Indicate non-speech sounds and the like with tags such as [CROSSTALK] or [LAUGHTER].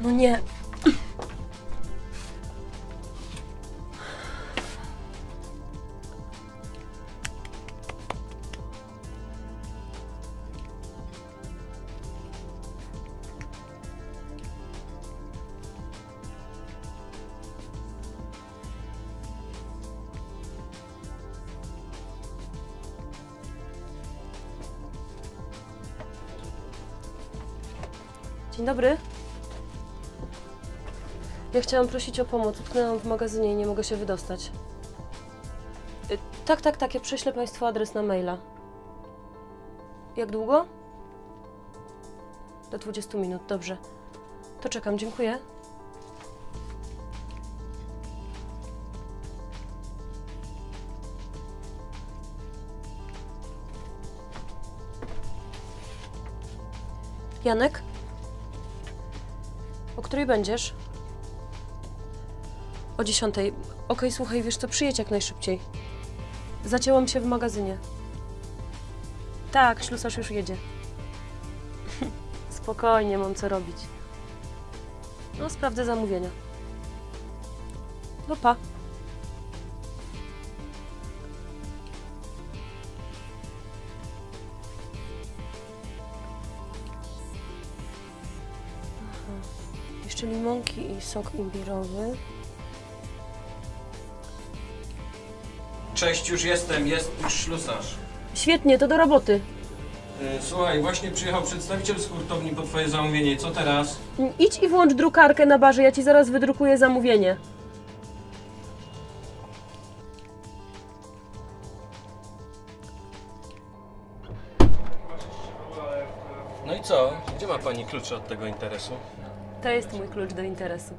No nie. Dzień dobry. Ja chciałam prosić o pomoc. Utknęłam w magazynie i nie mogę się wydostać. Y, tak, tak, tak. Ja prześlę Państwu adres na maila. Jak długo? Do 20 minut, dobrze. To czekam, dziękuję. Janek? O której będziesz? O dziesiątej. Okej, słuchaj, wiesz co, przyjedź jak najszybciej. Zacięłam się w magazynie. Tak, ślusarz już jedzie. [LAUGHS] Spokojnie, mam co robić. No, sprawdzę zamówienia. No pa. Aha. Jeszcze limonki i sok imbirowy. Cześć, już jestem, jest już ślusarz. Świetnie, to do roboty. Yy, Słuchaj, właśnie przyjechał przedstawiciel z hurtowni po twoje zamówienie. Co teraz? Idź i włącz drukarkę na barze, ja ci zaraz wydrukuję zamówienie. No i co? Gdzie ma pani klucze od tego interesu? To jest mój klucz do interesu.